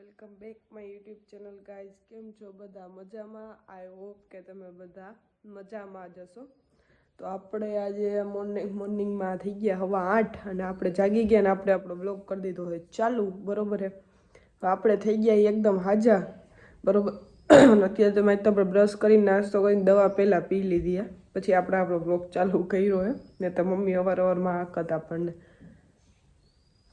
Welcome back my YouTube channel guys. કેમ છો બધા? મજામાં? આઈ હોપ કે તમે બધા મજામાં જ હશો. તો આપણે આજે મોર્નિંગ, મોર્નિંગમાં થઈ ગયા હવા આઠ અને આપણે જાગી ગયા ને આપણે આપણો બ્લોગ કરી દીધો હોય. ચાલુ, બરોબર હે? આપણે થઈ ગયા એકદમ હાજા, બરોબર? અત્યારે તો મેં આપણે બ્રશ કરીને નાસ્તો કરીને દવા પહેલાં પી લીધી પછી આપણે આપણો બ્લોગ ચાલુ કર્યો હે. ને તો મમ્મી અવારવારમાં હાકત આપણને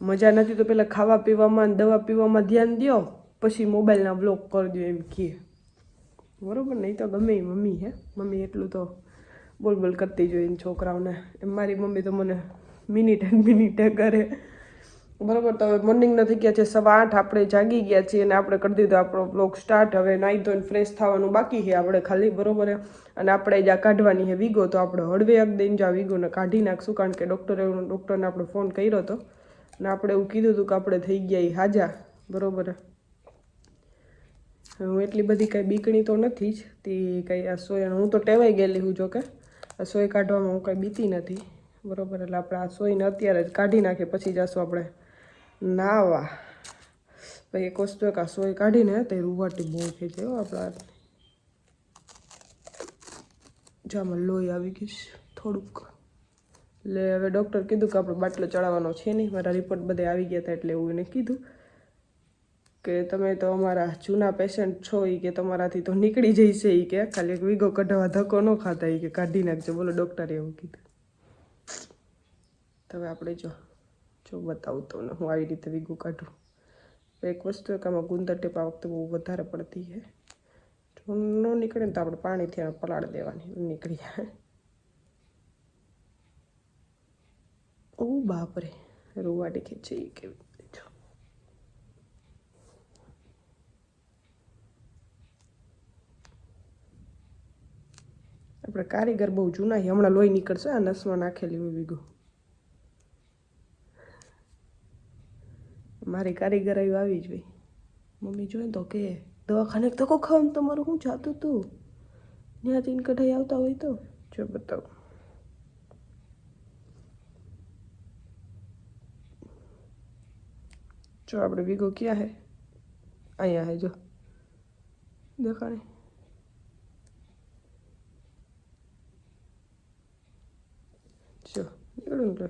મજા નથી તો પેલા ખાવા પીવામાં દવા પીવામાં ધ્યાન દ્યો, પછી મોબાઈલના બ્લોક કરી દો એમ કહે બરોબર, નહીં તો ગમે મમ્મી, હે? મમ્મી એટલું તો બોલ બોલ કરતી જોઈએ છોકરાઓને. એમ મારી મમ્મી તો મને મિનિટે મિનિટે કરે. બરોબર, તો હવે મોર્નિંગના થઈ ગયા છે, સવા આઠ, આપણે જાગી ગયા છીએ અને આપણે કરી દીધો આપણો બ્લોગ સ્ટાર્ટ હવે નાહી ધોઈને ફ્રેશ થવાનું બાકી છે આપણે ખાલી, બરોબર? અને આપણે જ્યાં કાઢવાની છે વિગો, તો આપણે હળવે એક દઈને જ આ વીગોને કાઢી નાખશું, કારણ કે ડૉક્ટરે ડૉક્ટરને આપણે ફોન કર્યો હતો અને આપણે એવું કીધું હતું કે આપણે થઈ ગયા એ હાજા, બરોબર? હું એટલી બધી કાંઈ બીકણી તો નથી જ, તે કંઈ આ સોય હું તો ટેવાઈ ગયેલી હું જોકે. આ સોય કાઢવામાં હું કાંઈ બીતી નથી, બરોબર? એટલે આપણે આ સોયને અત્યારે જ કાઢી નાખીએ, પછી જશું આપણે નાવા. પછી એક વસ્તુ એક, આ સોય કાઢીને તે રૂવાટી બહુ ખેંચે આપણા જામાં લોહી આવી ગઈશ થોડુંક. એટલે હવે ડૉક્ટર કીધું કે આપણે બાટલો ચડાવવાનો છે નહીં. મારા રિપોર્ટ બધે આવી ગયા હતા એટલે એવું એને કીધું કે તમે તો અમારા જૂના પેશન્ટ છો એ કે તમારાથી તો નીકળી જઈશે એ કે. ખાલી એક વીગો કઢાવવા ધક્કો ન ખાતા એ કે કાઢી નાખજો. બોલો ડૉક્ટરે એવું કીધું. હવે આપણે જો જો બતાવું તમને હું આવી રીતે વીગો કાઢું. એક વસ્તુ એક આમાં ગુંદર ટેપા વખતે બહુ વધારે પડતી છે. ન નીકળે ને તો આપણે પાણીથી પલાળી દેવાની. નીકળી જાય. ઓ બાપરે રૂવાટી ખેંચે એ કેવી આપણે કારીગર બહુ જૂના છે, હમણાં લોહી નીકળશે, આ નસમાં નાખેલી હોય વીગો. મારી કારીગર આવી આવી જ ભાઈ મમ્મી જોઈએ તો કે, દવાખાને ધક્કો ખાવ તમારું શું જાતું હતું ત્યાંથી કઢાઈ આવતા હોય તો? જો બતાવું. જો આપણે વીગો ક્યાં હે? અહીંયા હે, જો. દેખાણી. જો નીકળ્યું નીકળે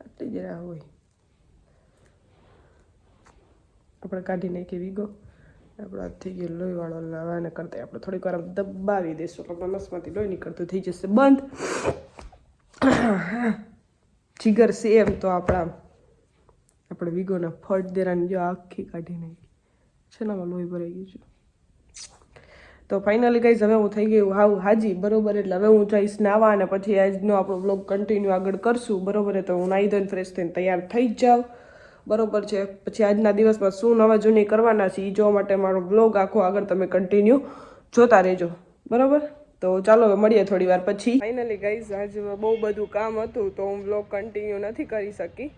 આટલી જરા હોય. આપણે કાઢી નાખીએ વીગો આપણે થઈ ગયો લોહીવાળો લાવવાને કરતા આપણે થોડીક વાર દબાવી દઈશું. એટલે નસમાંથી લોહી નીકળતું થઈ જશે. બંધ. જીગર સેમ તો આપણા આપણે વિગોના ફટ દેરાની જો આખી કાઢી નાખી. છે ને લોહી ભરાઈ ગયું છે. તો ફાઇનલી ગાઈઝ હવે હું થઈ ગયું હાવ હાજી, બરોબર? એટલે હવે હું જઈશ નાવા અને પછી આજનો આપણો બ્લોગ કન્ટિન્યુ આગળ કરશું, બરોબર? તો હું નાહી ધોઈને ફ્રેશ થઈને તૈયાર થઈ જાઉં. બરોબર છે? પછી આજના દિવસમાં શું નવા જૂની કરવાના છે એ જોવા માટે મારો બ્લોગ આખો આગળ તમે કન્ટિન્યુ જોતા રહેજો. બરોબર? તો ચાલો મળીએ થોડી વાર પછી. ફાઇનલી ગાઈઝ આજ બહુ બધું કામ હતું, તો હું બ્લોગ કન્ટિન્યુ નથી કરી શકી.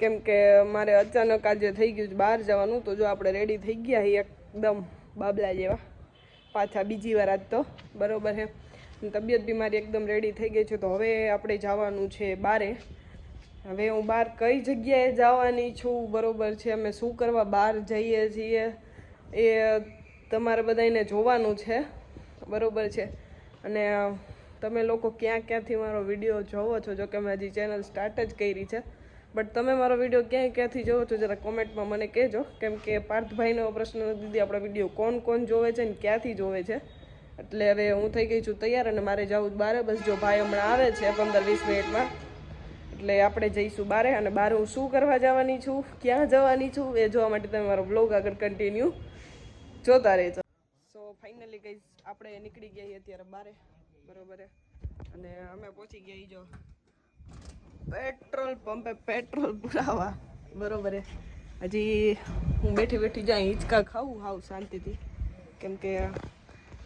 કેમ કે મારે અચાનક આજે થઈ ગયું બહાર જવાનું, તો જો આપણે રેડી થઈ ગયા છીએ એકદમ બાબલા જેવા. પાછા બીજી વાર આજ તો, બરાબર છે? તબિયત બી મારી એકદમ રેડી થઈ ગઈ છે, તો હવે આપણે જવાનું છે બારે. હવે હું બહાર કઈ જગ્યાએ જવાની છું, બરાબર છે? અમે શું કરવા બહાર જઈએ છીએ, એ તમારે બધાને જોવાનું છે, બરાબર છે? અને તમે લોકો ક્યાં ક્યાંથી મારો વીડિયો જોવો છો? જોકે મેં હજી ચેનલ સ્ટાર્ટ જ કરી છે. બટ તમે મારો વીડિયો ક્યાંય ક્યાંથી જોવો છો, જરા કોમેન્ટમાં મને કહેજો. કેમ કે પાર્થભાઈનો પ્રશ્ન દીદી આપણો વીડિયો કોણ કોણ જોવે છે ને ક્યાંથી જોવે છે? એટલે હવે હું થઈ ગઈ છું તૈયાર અને મારે જવું બારે. બસ જો ભાઈ હમણાં આવે છે પંદર વીસ મિનિટમાં, એટલે આપણે જઈશું બારે. અને બારે હું શું કરવા જવાની છું, ક્યાં જવાની છું, એ જોવા માટે તમે મારો બ્લોગ આગળ કન્ટિન્યુ જોતા રહેજો. સો ફાઇનલી ગઈ આપણે નીકળી છીએ અત્યારે બારે. બરોબર અને અમે પહોંચી ગયા જો. પેટ્રોલ પંપે પેટ્રોલ પુરાવા. બરોબર હજી હું બેઠી બેઠી જાય હિંચકા ખાવું હાવ શાંતિથી. કેમ કે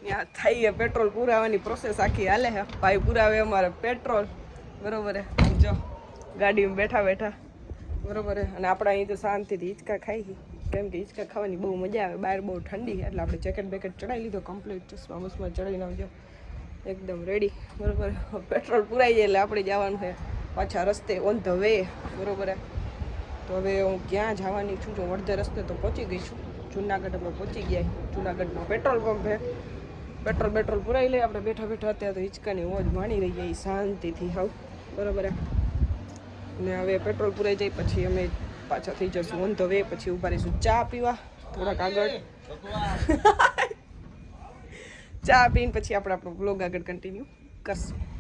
ત્યાં થઈ પેટ્રોલ પુરાવાની પ્રોસેસ આખી હાલે હે ભાઈ પુરાવે અમારે પેટ્રોલ. બરોબર જો, ગાડીમાં બેઠા બેઠા. બરોબર અને આપણે અહીં તો શાંતિથી હિંચકા ખાઈ કેમ કે હિંચકા ખાવાની બહુ મજા આવે. બહાર બહુ ઠંડી એટલે આપણે જેકેટ બેકેટ ચડાવી લીધો કમ્પ્લીટ ચશ્મા બસમાં ચડાવીને આવજો. એકદમ રેડી બરોબર પેટ્રોલ પુરાઈ જાય એટલે આપણે જવાનું છે. પાછા રસ્તે ઓન ધ વે બરોબર તો હવે હું ક્યાં જવાની છું? જો અડધે રસ્તે તો પહોંચી ગઈ છું. જુનાગઢ અમે પહોંચી ગયા જુનાગઢનો પેટ્રોલ પંપ છે પેટ્રોલ પેટ્રોલ પુરાઈ લઈએ આપણે બેઠા બેઠા અત્યારે તો હિંચકાની મોજ માણી રહી જાય શાંતિથી. હાવ બરાબર ને હવે પેટ્રોલ પુરાઈ જાય, પછી અમે પાછા થઈ જશું ઓન ધ વે પછી ઊભા રહીશું. ચા પીવા? થોડાક આગળ. ચા પીને પછી આપણે આપણો બ્લોગ આગળ કન્ટિન્યુ કરશું.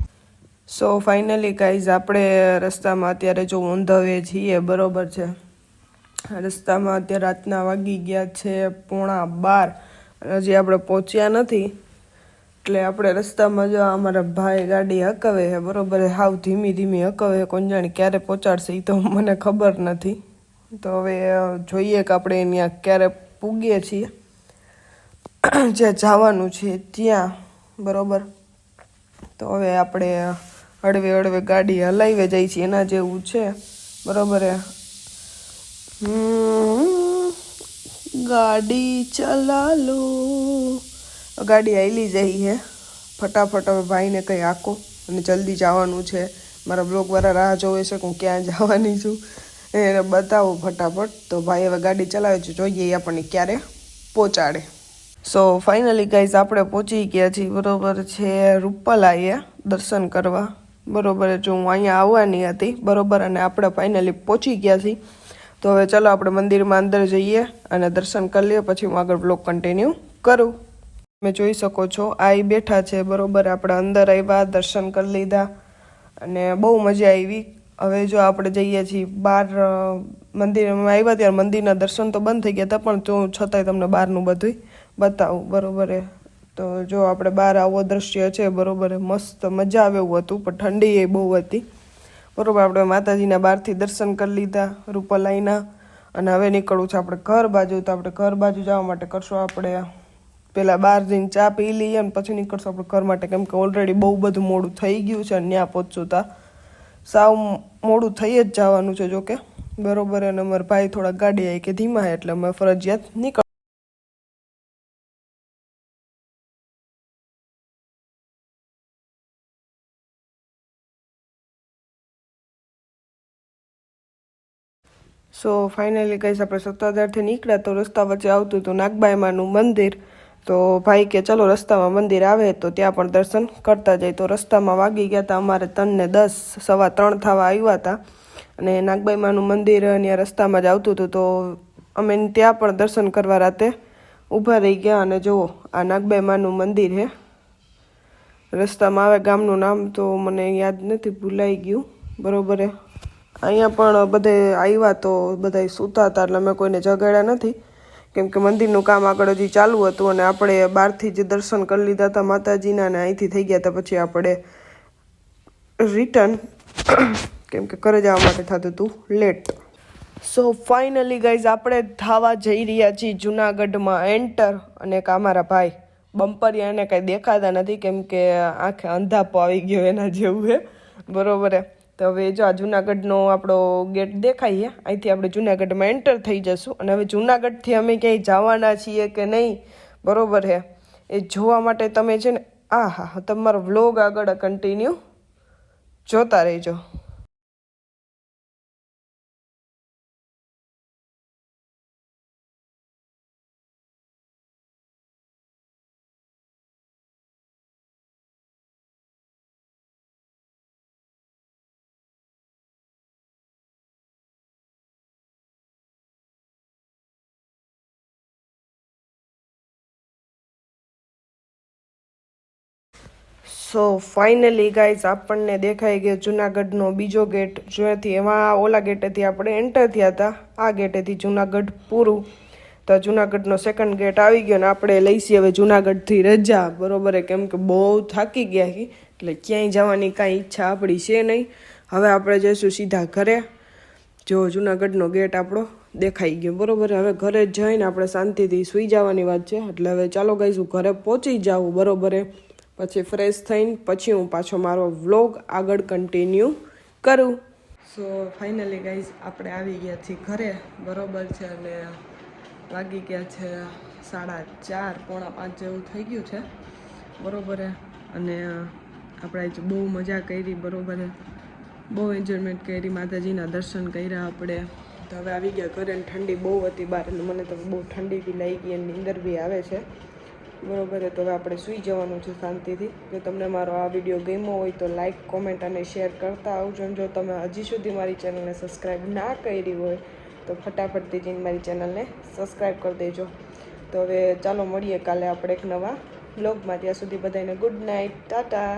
સો ફાઇનલી ગાઈઝ આપણે રસ્તામાં અત્યારે જો ઓન છીએ, બરોબર છે. રસ્તામાં અત્યારે રાતના વાગી ગયા છે પોણા બાર. હજી આપણે પહોંચ્યા નથી. એટલે આપણે રસ્તામાં જો અમારા ભાઈ ગાડી હકવે છે, બરોબર હાવ ધીમી ધીમી હકવે કોણ જાણે ક્યારે પહોંચાડશે એ તો મને ખબર નથી. તો હવે જોઈએ કે આપણે ત્યાં ક્યારે પૂગીએ છીએ. જ્યાં જવાનું છે ત્યાં, બરોબર. તો હવે આપણે હળવે હળવે ગાડી હલાવી જઈએ છીએ એના જેવું છે. બરોબર ગાડી ચલા લો ગાડી આયલી જાય છે ફટાફટ હવે ભાઈને કંઈ આકો અને જલ્દી જવાનું છે. મારા બ્લોગવાળા રાહ જોવે છે કે હું ક્યાં જવાની છું. એને બતાવો ફટાફટ. તો ભાઈ હવે ગાડી ચલાવે છે, જોઈએ એ આપણને ક્યારે પહોંચાડે. સો ફાઇનલી ગાઈઝ આપણે પહોંચી ગયા છીએ. બરોબર છે રૂપલાઈએ દર્શન કરવા. બરોબર, જો હું અહીંયા આવવાની હતી, બરોબર, અને આપણે ફાઇનલી પહોંચી ગયા છીએ, તો હવે ચલો આપણે મંદિરમાં અંદર જઈએ અને દર્શન કરી લઈએ, પછી હું આગળ બ્લોગ કન્ટિન્યુ કરું. તમે જોઈ શકો છો, આ બેઠા છે, બરોબર, આપણે અંદર આવ્યા, દર્શન કરી લીધા, અને બહુ મજા આવી. હવે જો આપણે જઈએ છીએ બહાર મંદિરમાં આવ્યા ત્યારે મંદિરના દર્શન તો બંધ થઈ ગયા હતા, પણ જો છતાંય તમને બહારનું બધું બતાવું, બરોબર તો જો આપણે બહાર આવો દ્રશ્ય છે, બરોબર, મસ્ત મજા આવે એવું હતું, પણ ઠંડી એ બહુ હતી. બરોબર, આપણે માતાજીના બહારથી દર્શન કરી લીધા રૂપાલાઈના અને હવે નીકળવું છે આપણે ઘર બાજુ, તો આપણે ઘર બાજુ જવા માટે કરશું આપણે પહેલાં બહાર જઈને ચા પી લઈએ અને પછી નીકળશું આપણે ઘર માટે, કેમ કે ઓલરેડી બહુ બધું મોડું થઈ ગયું છે અને ત્યાં પહોંચશું. તા સાવ મોડું થઈ જ જવાનું છે, જોકે. બરોબર, અને અમારા ભાઈ થોડા ગાડી આવી કે ધીમા એટલે અમે ફરજિયાત નીકળ સો ફાઇનલી કહીશ આપણે સત્તાધારથી નીકળ્યા તો રસ્તા વચ્ચે આવતું હતું નાગબાઈમાનું મંદિર. તો ભાઈ કે, ચલો, રસ્તામાં મંદિર આવે. તો ત્યાં પણ દર્શન કરતા જાય. તો રસ્તામાં વાગી ગયા હતા અમારે ત્રણ ને દસ, સવા ત્રણ થવા આવ્યા હતા અને નાગબાઈમાનું મંદિર ત્યાં રસ્તામાં જ આવતું હતું. તો અમે ત્યાં પણ દર્શન કરવા રાતે ઊભા રહી ગયા અને જુઓ, આ નાગબાઈમાનું મંદિર છે રસ્તામાં આવે ગામનું નામ તો મને યાદ નથી, ભૂલાઈ ગયું. બરાબર અહીંયા પણ બધે આવ્યા તો બધા સૂતા હતા એટલે અમે કોઈને જગાડ્યા નથી. કેમ કે મંદિરનું કામ આગળ હજી ચાલુ હતું અને આપણે બહારથી જ દર્શન કરી લીધા હતા માતાજીના અને અહીંથી થઈ ગયા હતા પછી આપણે રિટર્ન. કેમ કે ઘરે જવા માટે થતું હતું, લેટ. સો ફાઇનલી ગાઈઝ આપણે ધાવા જઈ રહ્યા છીએ જુનાગઢમાં. એન્ટર અને એક અમારા ભાઈ બમ્પરિયા એને કાંઈ દેખાતા નથી, કેમ કે આંખે અંધાપો આવી ગયો એના જેવું હે બરોબર હે તો હવે જો આ જુનાગઢનો આપણો ગેટ દેખાઈએ, અહીંથી આપણે જુનાગઢમાં એન્ટર થઈ જશું. અને હવે જુનાગઢથી અમે ક્યાંય જવાના છીએ કે નહીં, બરોબર છે એ જોવા માટે તમે છે ને આ હા તમારો વ્લોગ આગળ કન્ટિન્યુ જોતા રહેજો. સો ફાઇનલી ગાઈઝ આપણને દેખાઈ ગયો જુનાગઢનો બીજો ગેટ, જ્યાંથી એમાં ઓલા ગેટેથી આપણે એન્ટર થયા હતા. આ ગેટેથી જુનાગઢ પૂરું. તો જુનાગઢનો સેકન્ડ ગેટ આવી ગયો ને આપણે લઈશી હવે જુનાગઢથી રજા. બરોબર કેમ કે બહુ થાકી ગયા છીએ. એટલે ક્યાંય જવાની કાંઈ ઈચ્છા આપણી છે નહીં. હવે આપણે જઈશું સીધા ઘરે. જો જુનાગઢનો ગેટ આપણો દેખાઈ ગયો. બરોબર, હવે ઘરે જઈને આપણે શાંતિથી સૂઈ જવાની વાત છે. એટલે હવે ચાલો ગઈશું ઘરે પહોંચી જાવું બરોબર. પછી ફ્રેશ થઈને પછી હું પાછો મારો વ્લોગ આગળ કન્ટિન્યુ કરું. સો ફાઇનલી ગાઈઝ આપણે આવી ગયા છીએ ઘરે. બરોબર છે અને વાગી ગયા છે સાડા ચાર, પોણા પાંચ જેવું થઈ ગયું છે. બરોબર અને આપણે આજે બહુ મજા કરી, બરોબર બહુ એન્જોયમેન્ટ કરી, માતાજીના દર્શન કર્યા આપણે. તો હવે આવી ગયા ઘરે ઠંડી બહુ હતી બહાર મને તો બહુ ઠંડી બી લાગી ગઈ અને નીંદર બી આવે છે. બરોબર તો હવે આપણે સૂઈ જવાનું છે શાંતિથી. જો તમને મારો આ વીડિયો ગમ્યો હોય તો લાઈક કોમેન્ટ અને શેર કરતા આવજો. જો તમે હજી સુધી મારી ચેનલને સબસ્ક્રાઈબ ના કરી હોય, તો ફટાફટથી જઈને મારી ચેનલને સબસ્ક્રાઈબ કરી દેજો. તો હવે ચાલો મળીએ કાલે આપણે એક નવા બ્લોગમાં ત્યાં સુધી બધાને ગુડ નાઇટ ટાટા.